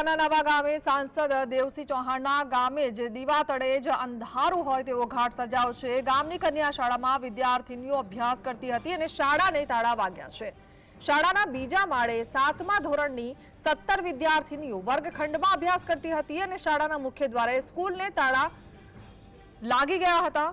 શાળાના નવા ગામે સાંસદ દેવસિંહ ચૌહાણના ગામે જ દીવા તળે જ અંધારું હોય તેવો ઘાટ સર્જાયો છે. ગામની કન્યા શાળામાં વિદ્યાર્થીનીઓ અભ્યાસ કરતી હતી અને શાળાને તાળા વાગ્યા છે. શાળાના બીજા માળે સાતમા ધોરણની સત્તર વિદ્યાર્થીનીઓ વર્ગખંડમાં અભ્યાસ કરતી હતી અને શાળાના મુખ્ય દ્વારે સ્કૂલને તાળા લાગી ગયા હતા.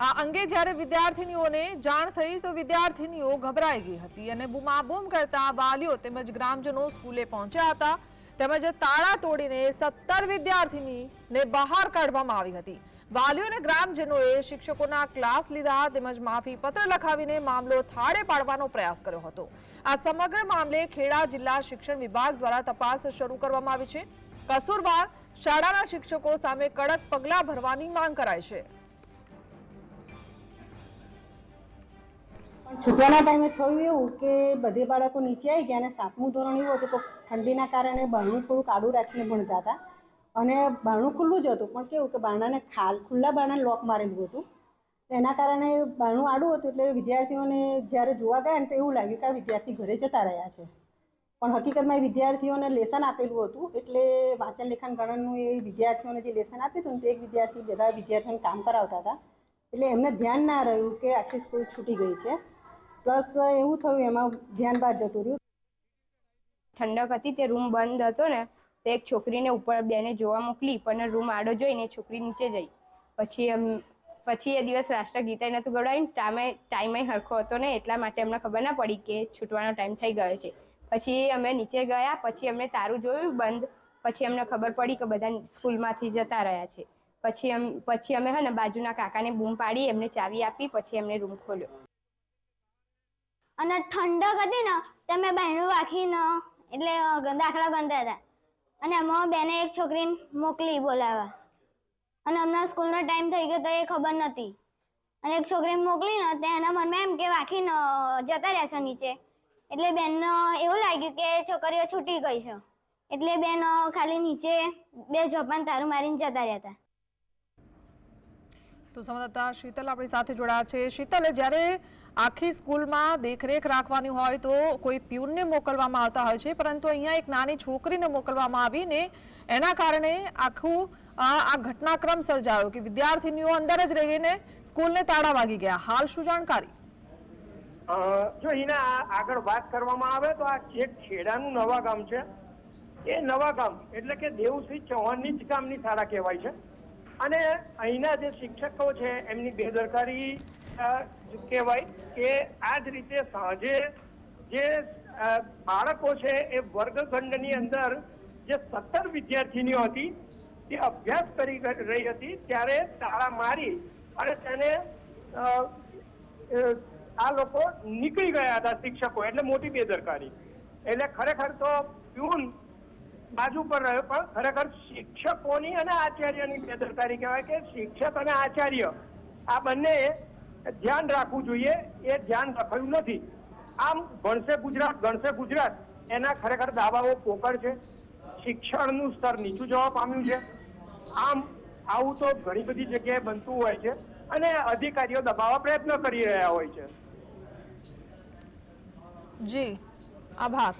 આ અંગે જ્યારે વિદ્યાર્થીનીઓને જાણ થઈ તો વિદ્યાર્થીનીઓ ગભરાઈ ગઈ હતી અને બૂમાબૂમ કરતા વાલીઓ તેમજ ગ્રામજનો સ્કૂલે પહોંચ્યા હતા. તેમજ તાળા તોડીને સત્તર વિદ્યાર્થીનીને બહાર કાઢવામાં આવી હતી. વાલીઓ અને ગ્રામજનોએ શિક્ષકોના ક્લાસ લીધા તેમજ માફી પત્ર લખાવીને મામલો થાળે પાડવાનો પ્રયાસ કર્યો હતો. આ સમગ્ર મામલે ખેડા જિલ્લા શિક્ષણ વિભાગ દ્વારા તપાસ શરૂ કરવામાં આવી છે. કસૂરવાર શાળાના શિક્ષકો સામે કડક પગલાં ભરવાની માંગ કરાઈ છે. પણ છૂટવાના ટાઈમે થયું એવું કે બધે બાળકો નીચે આવી ગયા અને સાતમું ધોરણ એવું હતું કે ઠંડીના કારણે બારણું થોડું આડું રાખીને ભણતા હતા. અને બારણું ખુલ્લું જ હતું. પણ કેવું કે બારણાને ખાલ, ખુલ્લા બારણાને લોક મારેલું હતું. એના કારણે બારણું આડું હતું એટલે વિદ્યાર્થીઓને જ્યારે જોવા ગયા ને તો એવું લાગ્યું કે આ વિદ્યાર્થી ઘરે જતા રહ્યા છે. પણ હકીકતમાં એ વિદ્યાર્થીઓને લેસન આપેલું હતું. એટલે વાંચન લેખન ગણનનું એ વિદ્યાર્થીઓને જે લેસન આપ્યું હતું ને તે એક વિદ્યાર્થી બધા વિદ્યાર્થીઓને કામ કરાવતા હતા. એટલે એમને ધ્યાન ના રહ્યું કે આખી સ્કૂલ છૂટી ગઈ છે. પ્લસ એવું થયું, એમાં ધ્યાન બહાર જતું રહ્યું. ઠંડક હતી, તે રૂમ બંધ હતો ને, તે એક છોકરીને ઉપર બેને જોવા મોકલી, પણ રૂમ આડો જોઈને છોકરી નીચે જઈ. પછી એમ, પછી એ દિવસ રાષ્ટ્રગીતા નહોતું ગવડાવીને ટાઈમે ટાઈમે હરખો હતો ને, એટલા માટે અમને ખબર ના પડી કે છૂટવાનો ટાઈમ થઈ ગયો છે. પછી અમે નીચે ગયા, પછી અમને તારું જોયું બંધ, પછી અમને ખબર પડી કે બધા સ્કૂલમાંથી જતા રહ્યા છે. પછી અમ પછી અમે હે ને, બાજુના કાકાને બૂમ પાડી, એમને ચાવી આપી, પછી એમને રૂમ ખોલ્યો. અને ઠંડક હતી ને, તે મેં બહેનું રાખીને એટલે દાખલા ગણતા હતા. અને એમાં બેને એક છોકરીને મોકલી બોલાવવા અને હમણાં સ્કૂલનો ટાઈમ થઈ ગયો તો એ ખબર નથી અને એક છોકરીને મોકલી ને એના મનમાં એમ કે વાંખીને જતા રહેશે નીચે. એટલે બેનને એવું લાગ્યું કે છોકરીઓ છૂટી ગઈ છે. એટલે બેન ખાલી નીચે બે જોપાન તારું મારીને જતા રહેતા. તો સંવાદદાતા શીતલ આપણી સાથે જોડાયા છે. શીતલ, જ્યારે આખી સ્કૂલમાં દેખરેખ રાખવાની હોય તો કોઈ પ્યુનને મોકલવામાં આવતા હોય છે, પરંતુ અહીંયા એક નાની છોકરીને મોકલવામાં આવીને એના કારણે આખું આ ઘટનાક્રમ સર્જાયો કે વિદ્યાર્થીનીઓ અંદર જ રહીને સ્કૂલને તાળા વાગી ગયા. હાલ શું જાણકારી? જો એના આગળ વાત કરવામાં આવે તો આ એક ખેડાનું નવા ગામ છે, એ નવા ગામ એટલે કે દેવસિંહ ચૌહાણની જ ગામની શાળા કહેવાય છે. અને અહીંના જે શિક્ષકો છે, એમની બેદરકારી કહેવાય કે આ જ રીતે સાંજે જે બાળકો છે, એ વર્ગખંડની અંદર જે સત્તર વિદ્યાર્થીનીઓ હતી તે અભ્યાસ કરી રહી હતી, ત્યારે તાળા મારી અને તેને આ લોકો નીકળી ગયા હતા શિક્ષકો, એટલે મોટી બેદરકારી. એટલે ખરેખર તો પ્યુન બાજુ પર રહ્યો, પણ ખરેખર શિક્ષકોની અને આચાર્યની બેદરકારી કહેવાય કે શિક્ષક અને આચાર્ય, આ બંને ધ્યાન રાખવું જોઈએ, એ ધ્યાન રખાયું નથી. આમ ભણશે ગુજરાત, ગણશે ગુજરાત, એના ખરેખર દાવાઓ પોકળ છે. શિક્ષણનું સ્તર નીચું જવા પામ્યું છે. આમ આવું તો ઘણી બધી જગ્યાએ બનતું હોય છે અને અધિકારીઓ દબાવવા પ્રયત્ન કરી રહ્યા હોય છે. જી, આભાર.